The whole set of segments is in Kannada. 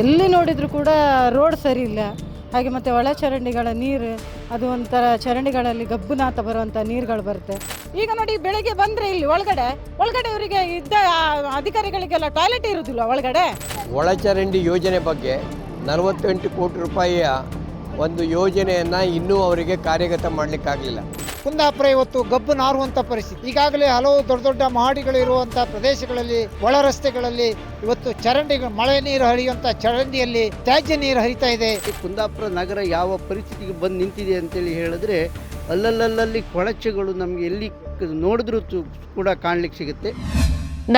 ಎಲ್ಲಿ ನೋಡಿದರೂ ಕೂಡ ರೋಡ್ ಸರಿ ಇಲ್ಲ. ಹಾಗೆ ಮತ್ತು ಒಳ ಚರಂಡಿಗಳ ನೀರು, ಅದು ಒಂಥರ ಚರಂಡಿಗಳಲ್ಲಿ ಗಬ್ಬುನಾಥ ಬರುವಂಥ ನೀರುಗಳು ಬರುತ್ತೆ. ಈಗ ನೋಡಿ ಬೆಳಿಗ್ಗೆ ಬಂದರೆ ಇಲ್ಲಿ ಒಳಗಡೆ ಒಳಗಡೆ ಇವರಿಗೆ ಇದ್ದ ಅಧಿಕಾರಿಗಳಿಗೆಲ್ಲ ಟಾಯ್ಲೆಟ್ ಇರೋದಿಲ್ಲ ಒಳಗಡೆ? ಒಳಚರಂಡಿ ಯೋಜನೆ ಬಗ್ಗೆ ನಲವತ್ತೆಂಟು ಕೋಟಿ ರೂಪಾಯಿಯ ಒಂದು ಯೋಜನೆಯನ್ನು ಇನ್ನೂ ಅವರಿಗೆ ಕಾರ್ಯಗತ ಮಾಡಲಿಕ್ಕಾಗಲಿಲ್ಲ. ಕುಂದಾಪುರ ಇವತ್ತು ಗಬ್ಬು ನಾರುವಂಥ ಪರಿಸ್ಥಿತಿ. ಈಗಾಗಲೇ ಹಲವು ದೊಡ್ಡ ದೊಡ್ಡ ಮಹಡಿಗಳಿರುವಂಥ ಪ್ರದೇಶಗಳಲ್ಲಿ ಒಳ ರಸ್ತೆಗಳಲ್ಲಿ ಇವತ್ತು ಚರಂಡಿ ಮಳೆ ನೀರು ಹರಿಯುವಂಥ ಚರಂಡಿಯಲ್ಲಿ ತ್ಯಾಜ್ಯ ನೀರು ಹರಿತಾ ಇದೆ. ಈ ಕುಂದಾಪುರ ನಗರ ಯಾವ ಪರಿಸ್ಥಿತಿಗೆ ಬಂದು ನಿಂತಿದೆ ಅಂತೇಳಿ ಹೇಳಿದ್ರೆ ಅಲ್ಲಲ್ಲಲ್ಲಿ ಕೊಳಚೆಗಳು ನಮಗೆ ಎಲ್ಲಿ ನೋಡಿದ್ರೂ ಕೂಡ ಕಾಣ್ಲಿಕ್ಕೆ ಸಿಗುತ್ತೆ.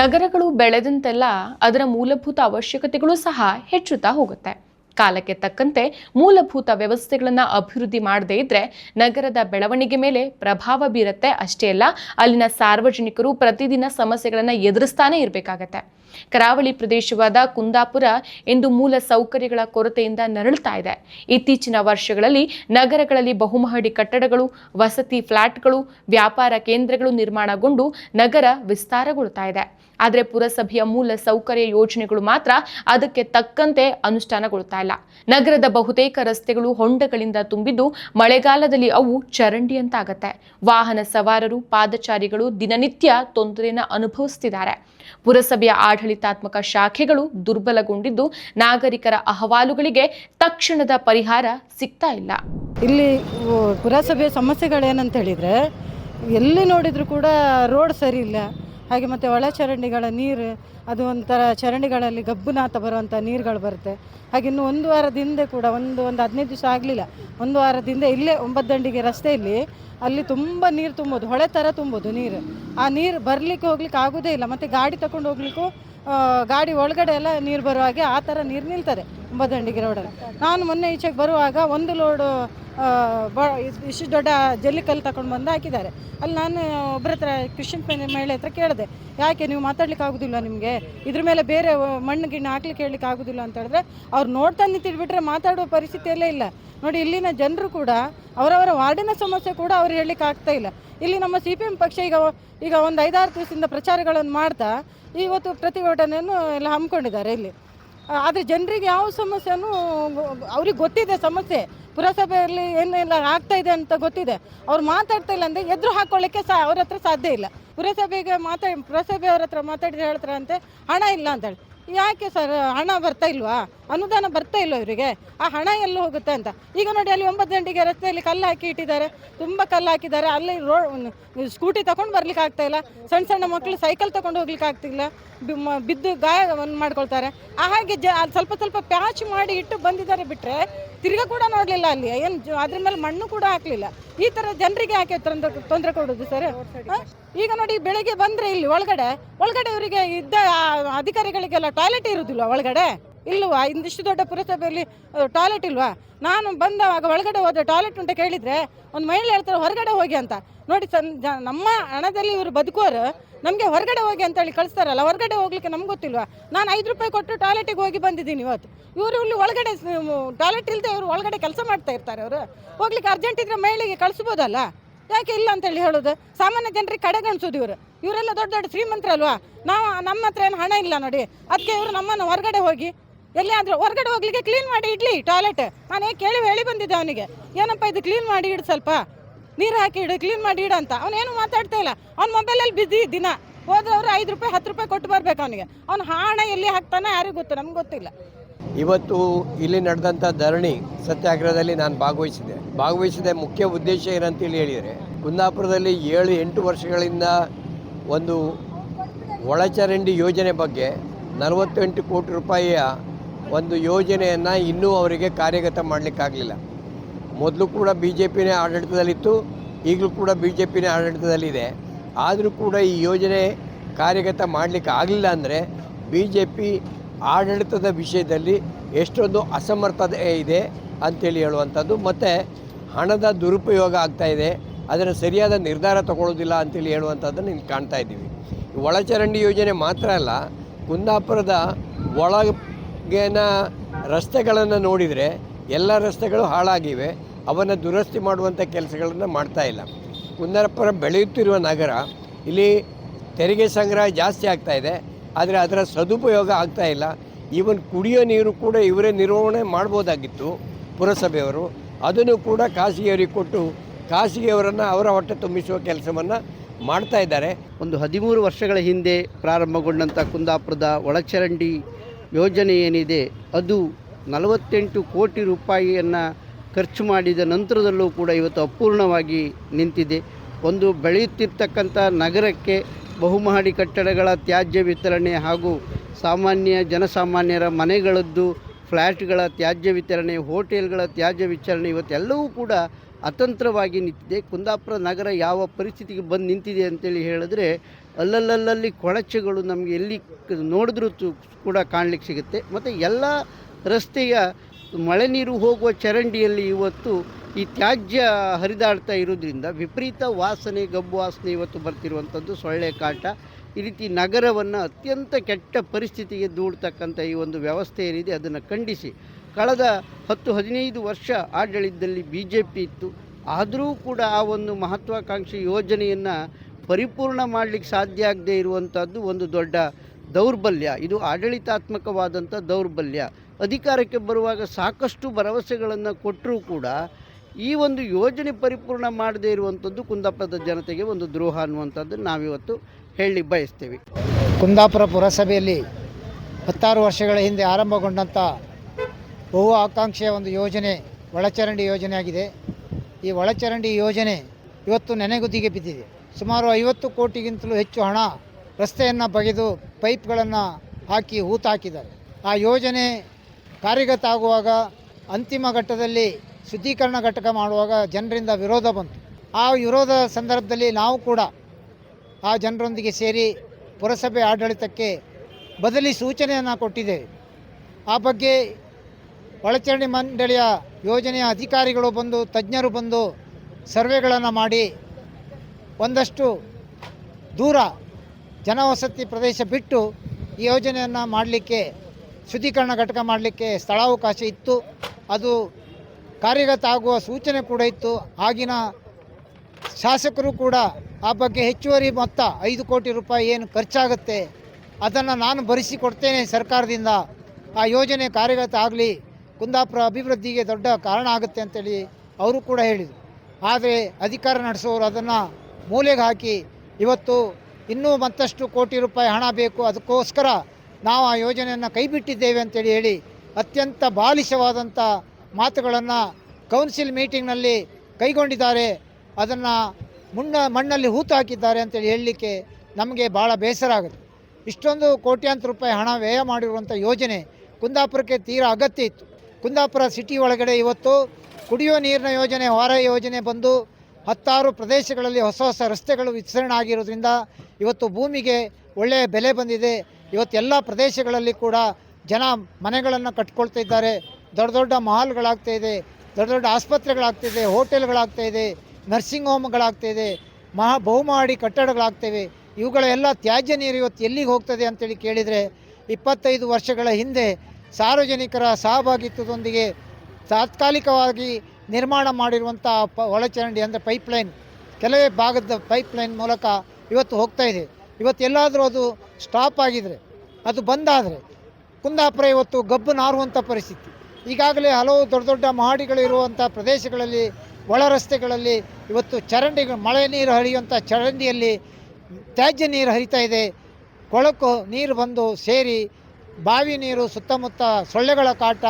ನಗರಗಳು ಬೆಳೆದಂತೆಲ್ಲ ಅದರ ಮೂಲಭೂತ ಅವಶ್ಯಕತೆಗಳು ಸಹ ಹೆಚ್ಚುತ್ತಾ ಹೋಗುತ್ತೆ. ಕಾಲಕ್ಕೆ ತಕ್ಕಂತೆ ಮೂಲಭೂತ ವ್ಯವಸ್ಥೆಗಳನ್ನು ಅಭಿವೃದ್ಧಿ ಮಾಡದೇ ಇದ್ರೆ ನಗರದ ಬೆಳವಣಿಗೆ ಮೇಲೆ ಪ್ರಭಾವ ಬೀರುತ್ತೆ. ಅಷ್ಟೇ ಅಲ್ಲ, ಅಲ್ಲಿನ ಸಾರ್ವಜನಿಕರು ಪ್ರತಿದಿನ ಸಮಸ್ಯೆಗಳನ್ನು ಎದುರಿಸ್ತಾನೆ ಇರಬೇಕಾಗತ್ತೆ. ಕರಾವಳಿ ಪ್ರದೇಶವಾದ ಕುಂದಾಪುರ ಇಂದು ಮೂಲ ಸೌಕರ್ಯಗಳ ಕೊರತೆಯಿಂದ ನರಳುತ್ತಾ ಇದೆ. ಇತ್ತೀಚಿನ ವರ್ಷಗಳಲ್ಲಿ ನಗರಗಳಲ್ಲಿ ಬಹುಮಹಡಿ ಕಟ್ಟಡಗಳು, ವಸತಿ ಫ್ಲಾಟ್ಗಳು, ವ್ಯಾಪಾರ ಕೇಂದ್ರಗಳು ನಿರ್ಮಾಣಗೊಂಡು ನಗರ ವಿಸ್ತಾರಗೊಳ್ತಾ ಇದೆ. ಆದರೆ ಪುರಸಭೆಯ ಮೂಲ ಸೌಕರ್ಯ ಯೋಜನೆಗಳು ಮಾತ್ರ ಅದಕ್ಕೆ ತಕ್ಕಂತೆ ಅನುಷ್ಠಾನಗೊಳ್ತಾ ಇಲ್ಲ. ನಗರದ ಬಹುತೇಕ ರಸ್ತೆಗಳು ಹೊಂಡಗಳಿಂದ ತುಂಬಿದ್ದು ಮಳೆಗಾಲದಲ್ಲಿ ಅವು ಚರಂಡಿಯಂತಾಗತ್ತೆ. ವಾಹನ ಸವಾರರು, ಪಾದಚಾರಿಗಳು ದಿನನಿತ್ಯ ತೊಂದರೆಯನ್ನು ಅನುಭವಿಸುತ್ತಿದ್ದಾರೆ ಪುರಸಭೆಯ ಆಡಳಿತಾತ್ಮಕ ಶಾಖೆಗಳು ದುರ್ಬಲಗೊಂಡಿದ್ದು ನಾಗರಿಕರ ಅಹವಾಲುಗಳಿಗೆ ತಕ್ಷಣದ ಪರಿಹಾರ ಸಿಗ್ತಾ ಇಲ್ಲ. ಇಲ್ಲಿ ಪುರಸಭೆಯ ಸಮಸ್ಯೆಗಳೇನಂತ ಹೇಳಿದರೆ ಎಲ್ಲಿ ನೋಡಿದರೂ ಕೂಡ ರೋಡ್ ಸರಿ ಇಲ್ಲ. ಹಾಗೆ ಮತ್ತು ಒಳ ಚರಂಡಿಗಳ ನೀರು, ಅದು ಒಂಥರ ಚರಂಡಿಗಳಲ್ಲಿ ಗಬ್ಬುನಾಥ ಬರುವಂಥ ನೀರುಗಳು ಬರುತ್ತೆ. ಹಾಗೆ ಇನ್ನು ಒಂದು ವಾರದಿಂದ ಕೂಡ, ಒಂದು ಒಂದು ಹದಿನೈದು ದಿವಸ ಆಗಲಿಲ್ಲ. ಒಂದು ವಾರದಿಂದ ಇಲ್ಲೇ ಇಲ್ಲೇ ಒಂಬತ್ತಂಡಿಗೆ ರಸ್ತೆಯಲ್ಲಿ ಅಲ್ಲಿ ತುಂಬ ನೀರು ತುಂಬೋದು. ಹೊಳೆ ಥರ ತುಂಬೋದು ನೀರು. ಆ ನೀರು ಬರಲಿಕ್ಕೆ ಹೋಗ್ಲಿಕ್ಕೆ ಆಗೋದೇ ಇಲ್ಲ. ಮತ್ತು ಗಾಡಿ ತಗೊಂಡು ಹೋಗ್ಲಿಕ್ಕೂ ಗಾಡಿ ಒಳಗಡೆ ಎಲ್ಲ ನೀರು ಬರುವ ಹಾಗೆ ಆ ಥರ ನೀರು ನಿಲ್ತದೆ ಒಂಬತ್ತಂಡಿಗೆ ರೋಡಲ್ಲಿ. ನಾನು ಮೊನ್ನೆ ಈಚೆಗೆ ಬರುವಾಗ ಒಂದು ಲೋಡು ಇಷ್ಟು ದೊಡ್ಡ ಜಲ್ಲಿಕಲ್ಲು ತಗೊಂಡು ಬಂದು ಹಾಕಿದ್ದಾರೆ. ಅಲ್ಲಿ ನಾನು ಒಬ್ಬರ ಹತ್ರ ಕ್ರಿಶ್ಚಿಯನ್ ಮಹಿಳೆ ಹತ್ರ ಕೇಳಿದೆ, ಯಾಕೆ ನೀವು ಮಾತಾಡ್ಲಿಕ್ಕೆ ಆಗೋದಿಲ್ಲ ನಿಮಗೆ? ಇದ್ರ ಮೇಲೆ ಬೇರೆ ಮಣ್ಣು ಗಿಣ್ಣು ಹಾಕ್ಲಿಕ್ಕೆ ಹೇಳಲಿಕ್ಕೆ ಆಗೋದಿಲ್ಲ ಅಂತ ಹೇಳಿದ್ರೆ, ಅವ್ರು ನೋಡ್ತಾ ನಿಂತಿಟ್ಬಿಟ್ರೆ ಮಾತಾಡುವ ಪರಿಸ್ಥಿತಿಯಲ್ಲೇ ಇಲ್ಲ. ನೋಡಿ, ಇಲ್ಲಿನ ಜನರು ಕೂಡ, ಅವರವರ ವಾರ್ಡಿನ ಸಮಸ್ಯೆ ಕೂಡ ಅವ್ರು ಹೇಳಲಿಕ್ಕೆ ಆಗ್ತಾ ಇಲ್ಲ. ಇಲ್ಲಿ ನಮ್ಮ ಸಿ ಪಿ ಎಂ ಪಕ್ಷ ಈಗ ಈಗ ಒಂದು ಐದಾರು ದಿವಸದಿಂದ ಪ್ರಚಾರಗಳನ್ನು ಮಾಡ್ತಾ, ಇವತ್ತು ಪ್ರತಿಭಟನೆಯನ್ನು ಎಲ್ಲ ಹಮ್ಮಿಕೊಂಡಿದ್ದಾರೆ ಇಲ್ಲಿ. ಆದರೆ ಜನರಿಗೆ ಯಾವ ಸಮಸ್ಯೆನೂ ಅವ್ರಿಗೆ ಗೊತ್ತಿದೆ ಸಮಸ್ಯೆ. ಪುರಸಭೆಯಲ್ಲಿ ಏನೆಲ್ಲ ಆಗ್ತಾ ಇದೆ ಅಂತ ಗೊತ್ತಿದೆ. ಅವ್ರು ಮಾತಾಡ್ತಾ ಇಲ್ಲ ಅಂದರೆ ಎದುರು ಹಾಕೊಳ್ಳಿಕ್ಕೆ ಸಹ ಅವ್ರ ಹತ್ರ ಸಾಧ್ಯ ಇಲ್ಲ. ಪುರಸಭೆಗೆ ಮಾತಾಡಿ ಪುರಸಭೆಯವ್ರ ಹತ್ರ ಮಾತಾಡಿದ್ರೆ ಹೇಳ್ತಾರಂತೆ, ಹಣ ಇಲ್ಲ ಅಂತೇಳಿ. ಯಾಕೆ ಸರ್, ಹಣ ಬರ್ತಾ ಇಲ್ವಾ? ಅನುದಾನ ಬರ್ತಾ ಇಲ್ಲ ಇವರಿಗೆ? ಆ ಹಣ ಎಲ್ಲ ಹೋಗುತ್ತೆ ಅಂತ. ಈಗ ನೋಡಿ ಅಲ್ಲಿ ಒಂಬತ್ತು ಗಂಟೆಗೆ ರಸ್ತೆಯಲ್ಲಿ ಕಲ್ಲು ಹಾಕಿ ಇಟ್ಟಿದ್ದಾರೆ. ತುಂಬ ಕಲ್ಲು ಹಾಕಿದ್ದಾರೆ. ಅಲ್ಲಿ ರೋಡ್ ಸ್ಕೂಟಿ ತಗೊಂಡು ಬರ್ಲಿಕ್ಕೆ ಆಗ್ತಾ ಇಲ್ಲ. ಸಣ್ಣ ಸಣ್ಣ ಮಕ್ಕಳು ಸೈಕಲ್ ತಗೊಂಡು ಹೋಗ್ಲಿಕ್ಕೆ ಆಗ್ತಿಲ್ಲ. ಬಿದ್ದು ಗಾಯವನ್ನು ಮಾಡ್ಕೊಳ್ತಾರೆ. ಆ ಹಾಗೆ ಜ ಸ್ವಲ್ಪ ಸ್ವಲ್ಪ ಪ್ಯಾಚ್ ಮಾಡಿ ಇಟ್ಟು ಬಂದಿದ್ದಾರೆ ಬಿಟ್ಟರೆ ತಿರ್ಗಾ ಕೂಡ ನೋಡಲಿಲ್ಲ ಅಲ್ಲಿ. ಏನು ಅದ್ರ ಮೇಲೆ ಮಣ್ಣು ಕೂಡ ಹಾಕಲಿಲ್ಲ. ಈ ಥರ ಜನರಿಗೆ ಯಾಕೆ ತೊಂದರೆ ತೊಂದರೆ ಕೊಡೋದು ಸರ್? ಈಗ ನೋಡಿ ಬೆಳಗ್ಗೆ ಬಂದರೆ ಇಲ್ಲಿ ಒಳಗಡೆ ಒಳಗಡೆ ಇವರಿಗೆ ಇದ್ದ ಅಧಿಕಾರಿಗಳಿಗೆಲ್ಲ ಟಾಯ್ಲೆಟ್ ಇರೋದಿಲ್ಲ ಒಳಗಡೆ? ಇಲ್ವಾ ಇಂದಿಷ್ಟು ದೊಡ್ಡ ಪುರಸಭೆಯಲ್ಲಿ ಟಾಯ್ಲೆಟ್ ಇಲ್ವಾ? ನಾನು ಬಂದವಾಗ ಒಳಗಡೆ ಹೋದ್ರೆ ಟಾಯ್ಲೆಟ್ ಉಂಟು ಕೇಳಿದ್ರೆ, ಒಂದು ಮಹಿಳೆ ಹೇಳ್ತಾರೆ ಹೊರಗಡೆ ಹೋಗಿ ಅಂತ. ನೋಡಿ, ಸನ್ ನಮ್ಮ ಹಣದಲ್ಲಿ ಇವರು ಬದುಕೋರು ನಮಗೆ ಹೊರಗಡೆ ಹೋಗಿ ಅಂತ ಹೇಳಿ ಕಳಿಸ್ತಾರಲ್ಲ, ಹೊರಗಡೆ ಹೋಗ್ಲಿಕ್ಕೆ ನಮ್ಗೆ ಗೊತ್ತಿಲ್ವಾ? ನಾನು ಐದು ರೂಪಾಯಿ ಕೊಟ್ಟು ಟಾಯ್ಲೆಟಿಗೆ ಹೋಗಿ ಬಂದಿದ್ದೀನಿ ಇವತ್ತು. ಇವರು ಇಲ್ಲಿ ಒಳಗಡೆ ಟಾಯ್ಲೆಟ್ ಇಲ್ಲದೆ ಇವರು ಒಳಗಡೆ ಕೆಲಸ ಮಾಡ್ತಾ ಇರ್ತಾರೆ ಅವರು. ಹೋಗ್ಲಿಕ್ಕೆ ಅರ್ಜೆಂಟ್ ಇದ್ರೆ ಮಹಿಳೆಗೆ ಕಳಿಸ್ಬೋದಲ್ಲ? ಯಾಕೆ ಇಲ್ಲ ಅಂತೇಳಿ ಹೇಳೋದು? ಸಾಮಾನ್ಯ ಜನರಿಗೆ ಕಡೆಗಣಿಸೋದು ಇವರು. ಇವರೆಲ್ಲ ದೊಡ್ಡ ದೊಡ್ಡ ಶ್ರೀಮಂತರಲ್ವಾ? ನಾವು, ನಮ್ಮ ಹತ್ರ ಏನು ಹಣ ಇಲ್ಲ ನೋಡಿ. ಅದಕ್ಕೆ ಇವರು ನಮ್ಮನ್ನು ಹೊರಗಡೆ ಹೋಗಿ ಎಲ್ಲಿಯಾದ್ರೂ ಹೊರಗಡೆ ಹೋಗ್ಲಿಕ್ಕೆ ಕ್ಲೀನ್ ಮಾಡಿ ಇಡ್ಲಿ ಟಾಯ್ಲೆಟ್ ನಾನು ಕೇಳಿ ಹೇಳಿ ಬಂದಿದ್ದೆ ಅವನಿಗೆ. ಏನಪ್ಪ ಇದು ಕ್ಲೀನ್ ಮಾಡಿ ಇಡು ಸ್ವಲ್ಪ. ನೀರು ಹಾಕಿ ಇಡು ಕ್ಲೀನ್ ಮಾಡಿ ಇಡು ಅಂತ. ಅವನೇನು ಮಾತಾಡ್ತಾ ಇಲ್ಲ. ಅವ್ನ ಮೊಬೈಲಲ್ಲಿ ಬಿಸಿ ದಿನ. ಹೋದವ್ರು ಐದು ರೂಪಾಯಿ, ಹತ್ತು ರೂಪಾಯಿ ಕೊಟ್ಟು ಬರ್ಬೇಕು ಅವನಿಗೆ. ಅವ್ನು ಹಣ ಎಲ್ಲಿ ಹಾಕ್ತಾನೆ ಯಾರಿಗೂ ಗೊತ್ತು, ನಮ್ಗೆ ಗೊತ್ತಿಲ್ಲ. ಇವತ್ತು ಇಲ್ಲಿ ನಡೆದಂಥ ಧರಣಿ ಸತ್ಯಾಗ್ರಹದಲ್ಲಿ ನಾನು ಭಾಗವಹಿಸಿದೆ ಭಾಗವಹಿಸಿದ ಮುಖ್ಯ ಉದ್ದೇಶ ಏನಂತೇಳಿ ಹೇಳಿದರೆ, ಕುಂದಾಪುರದಲ್ಲಿ ಏಳು, ಎಂಟು ವರ್ಷಗಳಿಂದ ಒಂದು ಒಳಚರಂಡಿ ಯೋಜನೆ ಬಗ್ಗೆ ನಲವತ್ತೆಂಟು ಕೋಟಿ ರೂಪಾಯಿಯ ಒಂದು ಯೋಜನೆಯನ್ನು ಇನ್ನೂ ಅವರಿಗೆ ಕಾರ್ಯಗತ ಮಾಡಲಿಕ್ಕಾಗಲಿಲ್ಲ. ಮೊದಲು ಕೂಡ ಬಿ ಜೆ ಪಿನೇ ಆಡಳಿತದಲ್ಲಿತ್ತು, ಈಗಲೂ ಕೂಡ ಬಿ ಜೆ ಪಿನೇ ಆಡಳಿತದಲ್ಲಿದೆ. ಆದರೂ ಕೂಡ ಈ ಯೋಜನೆ ಕಾರ್ಯಗತ ಮಾಡಲಿಕ್ಕೆ ಆಗಲಿಲ್ಲ ಅಂದರೆ ಬಿ ಜೆ ಪಿ ಆಡಳಿತದ ವಿಷಯದಲ್ಲಿ ಎಷ್ಟೊಂದು ಅಸಮರ್ಥತೆ ಇದೆ ಅಂತೇಳಿ ಹೇಳುವಂಥದ್ದು. ಮತ್ತು ಹಣದ ದುರುಪಯೋಗ ಆಗ್ತಾ ಇದೆ, ಅದರ ಸರಿಯಾದ ನಿರ್ಧಾರ ತಗೊಳ್ಳೋದಿಲ್ಲ ಅಂತೇಳಿ ಹೇಳುವಂಥದ್ದನ್ನು ಇಲ್ಲಿ ಕಾಣ್ತಾ ಇದ್ದೀವಿ. ಒಳಚರಂಡಿ ಯೋಜನೆ ಮಾತ್ರ ಅಲ್ಲ, ಕುಂದಾಪುರದ ಒಳಗಿನ ರಸ್ತೆಗಳನ್ನು ನೋಡಿದರೆ ಎಲ್ಲ ರಸ್ತೆಗಳು ಹಾಳಾಗಿವೆ, ಅವನ್ನು ದುರಸ್ತಿ ಮಾಡುವಂಥ ಕೆಲಸಗಳನ್ನು ಮಾಡ್ತಾ ಇಲ್ಲ. ಕುಂದಾಪುರ ಬೆಳೆಯುತ್ತಿರುವ ನಗರ ಇಲ್ಲಿ ತೆರಿಗೆ ಸಂಗ್ರಹ ಜಾಸ್ತಿ ಆಗ್ತಾ ಇದೆ, ಆದರೆ ಅದರ ಸದುಪಯೋಗ ಆಗ್ತಾ ಇಲ್ಲ. ಈವನ್ ಕುಡಿಯೋ ನೀರು ಕೂಡ ಇವರೇ ನಿರ್ವಹಣೆ ಮಾಡ್ಬೋದಾಗಿತ್ತು ಪುರಸಭೆಯವರು. ಅದನ್ನು ಕೂಡ ಖಾಸಗಿಯವರಿಗೆ ಕೊಟ್ಟು ಖಾಸಗಿಯವರನ್ನು ಅವರ ಹೊಟ್ಟೆ ತುಂಬಿಸುವ ಕೆಲಸವನ್ನು ಮಾಡ್ತಾ ಇದ್ದಾರೆ. ಒಂದು ಹದಿಮೂರು ವರ್ಷಗಳ ಹಿಂದೆ ಪ್ರಾರಂಭಗೊಂಡಂಥ ಕುಂದಾಪುರದ ಒಳಚರಂಡಿ ಯೋಜನೆ ಏನಿದೆ, ಅದು ನಲವತ್ತೆಂಟು ಕೋಟಿ ರೂಪಾಯಿಯನ್ನು ಖರ್ಚು ಮಾಡಿದ ನಂತರದಲ್ಲೂ ಕೂಡ ಇವತ್ತು ಅಪೂರ್ಣವಾಗಿ ನಿಂತಿದೆ. ಒಂದು ಬೆಳೆಯುತ್ತಿರ್ತಕ್ಕಂಥ ನಗರಕ್ಕೆ ಬಹುಮಹಡಿ ಕಟ್ಟಡಗಳ ತ್ಯಾಜ್ಯ ವಿತರಣೆ ಹಾಗೂ ಸಾಮಾನ್ಯ ಜನಸಾಮಾನ್ಯರ ಮನೆಗಳದ್ದು ಫ್ಲ್ಯಾಟ್ಗಳ ತ್ಯಾಜ್ಯ ವಿತರಣೆ, ಹೋಟೆಲ್ಗಳ ತ್ಯಾಜ್ಯ ವಿತರಣೆ, ಇವತ್ತೆಲ್ಲವೂ ಕೂಡ ಅತಂತ್ರವಾಗಿ ನಿಂತಿದೆ. ಕುಂದಾಪುರ ನಗರ ಯಾವ ಪರಿಸ್ಥಿತಿಗೆ ಬಂದು ನಿಂತಿದೆ ಅಂತೇಳಿ ಹೇಳಿದ್ರೆ ಅಲ್ಲಲ್ಲಲ್ಲಿ ಕೊಳಚೆಗಳು ನಮಗೆ ಎಲ್ಲಿ ನೋಡಿದ್ರೂ ಕೂಡ ಕಾಣಲಿಕ್ಕೆ ಸಿಗುತ್ತೆ. ಮತ್ತು ಎಲ್ಲ ರಸ್ತೆಯ ಮಳೆ ನೀರು ಹೋಗುವ ಚರಂಡಿಯಲ್ಲಿ ಇವತ್ತು ಈ ತ್ಯಾಜ್ಯ ಹರಿದಾಡ್ತಾ ಇರೋದ್ರಿಂದ ವಿಪರೀತ ವಾಸನೆ, ಗಬ್ಬು ವಾಸನೆ ಇವತ್ತು ಬರ್ತಿರುವಂಥದ್ದು ಸೊಳ್ಳೆ ಕಾಟ. ಈ ರೀತಿ ನಗರವನ್ನು ಅತ್ಯಂತ ಕೆಟ್ಟ ಪರಿಸ್ಥಿತಿಗೆ ದೂಡ್ತಕ್ಕಂಥ ಈ ಒಂದು ವ್ಯವಸ್ಥೆ ಏನಿದೆ ಅದನ್ನು ಖಂಡಿಸಿ. ಕಳೆದ ಹತ್ತು ಹದಿನೈದು ವರ್ಷ ಆಡಳಿತದಲ್ಲಿ ಬಿ ಜೆ ಪಿ ಇತ್ತು. ಆದರೂ ಕೂಡ ಆ ಒಂದು ಮಹತ್ವಾಕಾಂಕ್ಷಿ ಯೋಜನೆಯನ್ನು ಪರಿಪೂರ್ಣ ಮಾಡಲಿಕ್ಕೆ ಸಾಧ್ಯ ಆಗದೇ ಇರುವಂಥದ್ದು ಒಂದು ದೊಡ್ಡ ದೌರ್ಬಲ್ಯ. ಇದು ಆಡಳಿತಾತ್ಮಕವಾದಂಥ ದೌರ್ಬಲ್ಯ. ಅಧಿಕಾರಕ್ಕೆ ಬರುವಾಗ ಸಾಕಷ್ಟು ಭರವಸೆಗಳನ್ನು ಕೊಟ್ಟರೂ ಕೂಡ ಈ ಒಂದು ಯೋಜನೆ ಪರಿಪೂರ್ಣ ಮಾಡದೇ ಇರುವಂಥದ್ದು ಕುಂದಾಪುರದ ಜನತೆಗೆ ಒಂದು ದ್ರೋಹ ಅನ್ನುವಂಥದ್ದು ನಾವಿವತ್ತು ಹೇಳಿ ಬಯಸ್ತೇವೆ. ಕುಂದಾಪುರ ಪುರಸಭೆಯಲ್ಲಿ ಹತ್ತಾರು ವರ್ಷಗಳ ಹಿಂದೆ ಆರಂಭಗೊಂಡಂಥ ಬಹು ಆಕಾಂಕ್ಷೆಯ ಒಂದು ಯೋಜನೆ, ಒಳಚರಂಡಿ ಯೋಜನೆ ಆಗಿದೆ ಈ ಒಳಚರಂಡಿ ಯೋಜನೆ ಇವತ್ತು ನೆನೆಗುದಿಗೆ ಬಿದ್ದಿದೆ. ಸುಮಾರು ಐವತ್ತು ಕೋಟಿಗಿಂತಲೂ ಹೆಚ್ಚು ಹಣ ರಸ್ತೆಯನ್ನು ಬಗೆದು ಪೈಪ್ಗಳನ್ನು ಹಾಕಿ ಹೂತಾಕಿದ್ದಾರೆ. ಆ ಯೋಜನೆ ಕಾರ್ಯಗತ ಆಗುವಾಗ ಅಂತಿಮ ಘಟ್ಟದಲ್ಲಿ ಶುದ್ಧೀಕರಣ ಘಟಕ ಮಾಡುವಾಗ ಜನರಿಂದ ವಿರೋಧ ಬಂತು. ಆ ವಿರೋಧ ಸಂದರ್ಭದಲ್ಲಿ ನಾವು ಕೂಡ ಆ ಜನರೊಂದಿಗೆ ಸೇರಿ ಪುರಸಭೆ ಆಡಳಿತಕ್ಕೆ ಬದಲಿ ಸೂಚನೆಯನ್ನು ಕೊಟ್ಟಿದ್ದೇವೆ. ಆ ಬಗ್ಗೆ ಒಳಚರಂಡಿ ಮಂಡಳಿಯ ಯೋಜನೆಯ ಅಧಿಕಾರಿಗಳು ಬಂದು, ತಜ್ಞರು ಬಂದು ಸರ್ವೆಗಳನ್ನು ಮಾಡಿ ಒಂದಷ್ಟು ದೂರ ಜನವಸತಿ ಪ್ರದೇಶ ಬಿಟ್ಟು ಈ ಯೋಜನೆಯನ್ನು ಮಾಡಲಿಕ್ಕೆ, ಶುದ್ಧೀಕರಣ ಘಟಕ ಮಾಡಲಿಕ್ಕೆ ಸ್ಥಳಾವಕಾಶ ಇತ್ತು. ಅದು ಕಾರ್ಯಗತ ಆಗುವ ಸೂಚನೆ ಕೂಡ ಇತ್ತು. ಆಗಿನ ಶಾಸಕರು ಕೂಡ ಆ ಬಗ್ಗೆ ಹೆಚ್ಚುವರಿ ಮೊತ್ತ ಐದು ಕೋಟಿ ರೂಪಾಯಿ ಏನು ಖರ್ಚಾಗುತ್ತೆ, ಅದನ್ನು ನಾನು ಭರಿಸಿಕೊಡ್ತೇನೆ ಸರ್ಕಾರದಿಂದ. ಆ ಯೋಜನೆ ಕಾರ್ಯಗತ ಆಗಲಿ ಕುಂದಾಪುರ ಅಭಿವೃದ್ಧಿಗೆ ದೊಡ್ಡ ಕಾರಣ ಆಗುತ್ತೆ ಅಂತೇಳಿ ಅವರು ಕೂಡ ಹೇಳಿದರು. ಆದರೆ ಅಧಿಕಾರ ನಡೆಸೋರು ಅದನ್ನು ಮೂಲೆಗೆ ಹಾಕಿ ಇವತ್ತು ಇನ್ನೂ ಮತ್ತಷ್ಟು ಕೋಟಿ ರೂಪಾಯಿ ಹಣ ಬೇಕು, ಅದಕ್ಕೋಸ್ಕರ ನಾವು ಆ ಯೋಜನೆಯನ್ನು ಕೈಬಿಟ್ಟಿದ್ದೇವೆ ಅಂತೇಳಿ ಹೇಳಿ ಅತ್ಯಂತ ಬಾಲಿಶವಾದಂಥ ಮಾತುಗಳನ್ನು ಕೌನ್ಸಿಲ್ ಮೀಟಿಂಗ್ನಲ್ಲಿ ಕೈಗೊಂಡಿದ್ದಾರೆ. ಅದನ್ನು ಮುಣ್ಣ ಮಣ್ಣಲ್ಲಿ ಹೂತು ಹಾಕಿದ್ದಾರೆ ಅಂತೇಳಿ ಹೇಳಲಿಕ್ಕೆ ನಮಗೆ ಭಾಳ ಬೇಸರ ಆಗುತ್ತೆ. ಇಷ್ಟೊಂದು ಕೋಟ್ಯಾಂತರ ರೂಪಾಯಿ ಹಣ ವ್ಯಯ ಮಾಡಿರುವಂಥ ಯೋಜನೆ ಕುಂದಾಪುರಕ್ಕೆ ತೀರಾ ಅಗತ್ಯ ಇತ್ತು. ಕುಂದಾಪುರ ಸಿಟಿ ಒಳಗಡೆ ಇವತ್ತು ಕುಡಿಯುವ ನೀರಿನ ಯೋಜನೆ, ಹೊರ ಯೋಜನೆ ಬಂದು ಹತ್ತಾರು ಪ್ರದೇಶಗಳಲ್ಲಿ ಹೊಸ ಹೊಸ ರಸ್ತೆಗಳು ವಿಸ್ತರಣೆ ಆಗಿರೋದ್ರಿಂದ ಇವತ್ತು ಭೂಮಿಗೆ ಒಳ್ಳೆಯ ಬೆಲೆ ಬಂದಿದೆ. ಇವತ್ತು ಎಲ್ಲ ಪ್ರದೇಶಗಳಲ್ಲಿ ಕೂಡ ಜನ ಮನೆಗಳನ್ನು ಕಟ್ಕೊಳ್ತಾ ಇದ್ದಾರೆ. ದೊಡ್ಡ ದೊಡ್ಡ ಮಾಲ್ಗಳಾಗ್ತಾ ಇದೆ, ದೊಡ್ಡ ದೊಡ್ಡ ಆಸ್ಪತ್ರೆಗಳಾಗ್ತಿದೆ ಹೋಟೆಲ್ಗಳಾಗ್ತಾ ಇದೆ, ನರ್ಸಿಂಗ್ ಹೋಮ್ಗಳಾಗ್ತಾ ಇದೆ, ಮಹಾ ಬಹುಮಹಡಿ ಕಟ್ಟಡಗಳಾಗ್ತವೆ ಇವುಗಳೆಲ್ಲ ತ್ಯಾಜ್ಯ ನೀರು ಇವತ್ತು ಎಲ್ಲಿಗೆ ಹೋಗ್ತದೆ ಅಂತೇಳಿ ಕೇಳಿದರೆ ಇಪ್ಪತ್ತೈದು ವರ್ಷಗಳ ಹಿಂದೆ ಸಾರ್ವಜನಿಕರ ಸಹಭಾಗಿತ್ವದೊಂದಿಗೆ ತಾತ್ಕಾಲಿಕವಾಗಿ ನಿರ್ಮಾಣ ಮಾಡಿರುವಂಥ ಪ ಒಳಚರಂಡಿ ಅಂದರೆ ಪೈಪ್ಲೈನ್, ಕೆಲವೇ ಭಾಗದ ಪೈಪ್ಲೈನ್ ಮೂಲಕ ಇವತ್ತು ಹೋಗ್ತಾ ಇದೆ. ಇವತ್ತು ಎಲ್ಲಾದರೂ ಅದು ಸ್ಟಾಪ್ ಆಗಿದರೆ, ಅದು ಬಂದಾದರೆ ಕುಂದಾಪುರ ಇವತ್ತು ಗಬ್ಬು ನಾರುವಂಥ ಪರಿಸ್ಥಿತಿ. ಈಗಾಗಲೇ ಹಲವು ದೊಡ್ಡ ದೊಡ್ಡ ಮಹಡಿಗಳಿರುವಂಥ ಪ್ರದೇಶಗಳಲ್ಲಿ, ಒಳ ರಸ್ತೆಗಳಲ್ಲಿ ಇವತ್ತು ಚರಂಡಿ ಮಳೆ ನೀರು ಹರಿಯುವಂಥ ಚರಂಡಿಯಲ್ಲಿ ತ್ಯಾಜ್ಯ ನೀರು ಹರಿತಾ ಇದೆ. ಕೊಳಕು, ನೀರು ಬಂದು ಸೇರಿ ಬಾವಿ ನೀರು, ಸುತ್ತಮುತ್ತ ಸೊಳ್ಳೆಗಳ ಕಾಟ,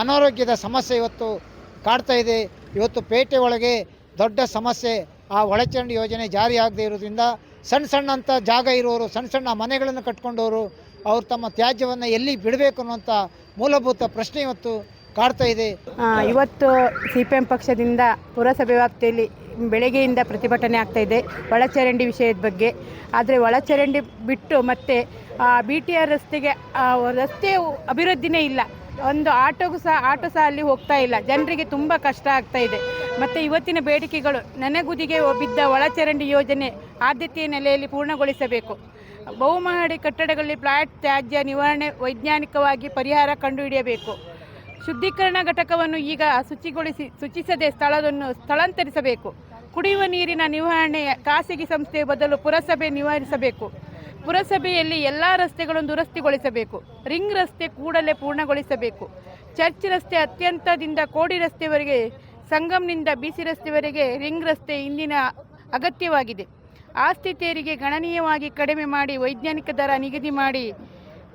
ಅನಾರೋಗ್ಯದ ಸಮಸ್ಯೆ ಇವತ್ತು ಕಾಡ್ತಾ ಇದೆ. ಇವತ್ತು ಪೇಟೆ ಒಳಗೆ ದೊಡ್ಡ ಸಮಸ್ಯೆ. ಆ ಒಳಚರಂಡಿ ಯೋಜನೆ ಜಾರಿ ಇರೋದ್ರಿಂದ ಸಣ್ಣ ಸಣ್ಣ ಅಂತ ಜಾಗ ಇರೋರು ಸಣ್ಣ ಸಣ್ಣ ಮನೆಗಳನ್ನು ಕಟ್ಕೊಂಡವರು, ಅವ್ರು ತಮ್ಮ ತ್ಯಾಜ್ಯವನ್ನು ಎಲ್ಲಿ ಬಿಡಬೇಕು ಅನ್ನುವಂಥ ಮೂಲಭೂತ ಪ್ರಶ್ನೆ ಇವತ್ತು ಕಾಡ್ತಾ ಇದೆ. ಇವತ್ತು ಸಿ ಪಿ ಎಂ ಪಕ್ಷದಿಂದ ಪುರಸಭೆ ವ್ಯಾಪ್ತಿಯಲ್ಲಿ ಬೆಳಗ್ಗೆಯಿಂದ ಪ್ರತಿಭಟನೆ ಆಗ್ತಾ ಇದೆ ಒಳಚರಂಡಿ ವಿಷಯದ ಬಗ್ಗೆ. ಆದರೆ ಒಳಚರಂಡಿ ಬಿಟ್ಟು ಮತ್ತೆ ಬಿ ಟಿ ಆರ್ ರಸ್ತೆಗೆ ರಸ್ತೆ ಅಭಿವೃದ್ಧಿನೇ ಇಲ್ಲ. ಒಂದು ಆಟೋಗೂ ಸಹ, ಆಟೋ ಸಹ ಅಲ್ಲಿ ಹೋಗ್ತಾ ಇಲ್ಲ. ಜನರಿಗೆ ತುಂಬ ಕಷ್ಟ ಆಗ್ತಾ ಇದೆ. ಮತ್ತು ಇವತ್ತಿನ ಬೇಡಿಕೆಗಳು, ನನಗುದಿಗೆ ಬಿದ್ದ ಒಳಚರಂಡಿ ಯೋಜನೆ ಆದ್ಯತೆಯ ನೆಲೆಯಲ್ಲಿ ಪೂರ್ಣಗೊಳಿಸಬೇಕು. ಬಹುಮಹಡಿ ಕಟ್ಟಡಗಳಲ್ಲಿ ಫ್ಲಾಟ್ ತ್ಯಾಜ್ಯ ನಿವಾರಣೆ ವೈಜ್ಞಾನಿಕವಾಗಿ ಪರಿಹಾರ ಕಂಡುಹಿಡಿಯಬೇಕು. ಶುದ್ಧೀಕರಣ ಘಟಕವನ್ನು ಈಗ ಶುಚಿಗೊಳಿಸಿ ಶುಚಿಸದೆ ಸ್ಥಳವನ್ನು ಸ್ಥಳಾಂತರಿಸಬೇಕು. ಕುಡಿಯುವ ನೀರಿನ ನಿರ್ವಹಣೆ ಖಾಸಗಿ ಸಂಸ್ಥೆ ಬದಲು ಪುರಸಭೆ ನಿವಾರಿಸಬೇಕು. ಪುರಸಭೆಯಲ್ಲಿ ಎಲ್ಲ ರಸ್ತೆಗಳನ್ನು ದುರಸ್ತಿಗೊಳಿಸಬೇಕು. ರಿಂಗ್ ರಸ್ತೆ ಕೂಡಲೇ ಪೂರ್ಣಗೊಳಿಸಬೇಕು. ಚರ್ಚ್ ರಸ್ತೆ ಅತ್ಯಂತದಿಂದ ಕೋಡಿ ರಸ್ತೆವರೆಗೆ, ಸಂಗಮ್ನಿಂದ ಬಿಸಿ ರಸ್ತೆವರೆಗೆ ರಿಂಗ್ ರಸ್ತೆ ಇಂದಿನ ಅಗತ್ಯವಾಗಿದೆ. ಆಸ್ತಿ ತೆರಿಗೆ ಗಣನೀಯವಾಗಿ ಕಡಿಮೆ ಮಾಡಿ ವೈಜ್ಞಾನಿಕ ದರ ನಿಗದಿ ಮಾಡಿ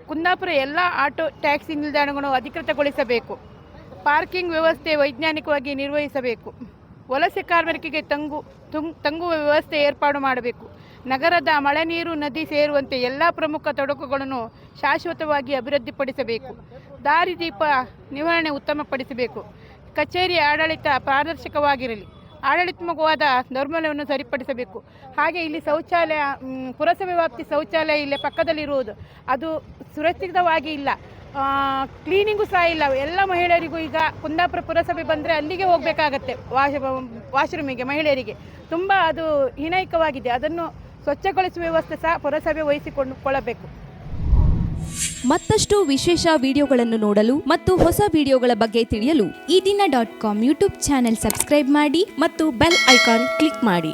ಕುಂದಾಪುರ ಎಲ್ಲ ಆಟೋ, ಟ್ಯಾಕ್ಸಿ ನಿಲ್ದಾಣಗಳನ್ನು ಅಧಿಕೃತಗೊಳಿಸಬೇಕು. ಪಾರ್ಕಿಂಗ್ ವ್ಯವಸ್ಥೆ ವೈಜ್ಞಾನಿಕವಾಗಿ ನಿರ್ವಹಿಸಬೇಕು. ವಲಸೆ ಕಾರ್ಮಿಕರಿಗೆ ತಂಗು ತುಂಗ್ ತಂಗುವ ವ್ಯವಸ್ಥೆ ಏರ್ಪಾಡು ಮಾಡಬೇಕು. ನಗರದ ಮಳೆ ನೀರು ನದಿ ಸೇರುವಂತೆ ಎಲ್ಲ ಪ್ರಮುಖ ತೊಡಕುಗಳನ್ನು ಶಾಶ್ವತವಾಗಿ ಅಭಿವೃದ್ಧಿಪಡಿಸಬೇಕು. ದಾರಿದೀಪ ನಿವಾರಣೆ ಉತ್ತಮಪಡಿಸಬೇಕು. ಕಚೇರಿ ಆಡಳಿತ ಪಾರದರ್ಶಕವಾಗಿರಲಿ. ಆಡಳಿತಾತ್ಮಕವಾದ ನೈರ್ಮಲ್ಯವನ್ನು ಸರಿಪಡಿಸಬೇಕು. ಹಾಗೆ ಇಲ್ಲಿ ಶೌಚಾಲಯ ಪುರಸಭೆ ವ್ಯಾಪ್ತಿ ಶೌಚಾಲಯ ಇಲ್ಲೇ ಪಕ್ಕದಲ್ಲಿರುವುದು. ಅದು ಸುರಕ್ಷಿತವಾಗಿ ಇಲ್ಲ. ಕ್ಲೀನಿಂಗು ಸಹ ಇಲ್ಲ. ಎಲ್ಲ ಮಹಿಳೆಯರಿಗೂ ಈಗ ಕುಂದಾಪುರ ಪುರಸಭೆ ಬಂದರೆ ಅಲ್ಲಿಗೆ ಹೋಗಬೇಕಾಗತ್ತೆ, ವಾಶ್, ವಾಶ್ರೂಮಿಗೆ ಮಹಿಳೆಯರಿಗೆ. ತುಂಬ ಅದು ಹೀನಾಯಕವಾಗಿದೆ. ಅದನ್ನು ಸ್ವಚ್ಛಗೊಳಿಸುವ ವ್ಯವಸ್ಥೆ ಸಹ ಪುರಸಭೆ ವಹಿಸಿಕೊಂಡು ಕೊಳ್ಳಬೇಕು ಮತ್ತಷ್ಟು ವಿಶೇಷ ವಿಡಿಯೋಗಳನ್ನು ನೋಡಲು ಮತ್ತು ಹೊಸ ವಿಡಿಯೋಗಳ ಬಗ್ಗೆ ತಿಳಿಯಲು Ee Dina dot com YouTube channel subscribe ಮಾಡಿ ಮತ್ತು ಬೆಲ್ ಐಕಾನ್ ಕ್ಲಿಕ್ ಮಾಡಿ.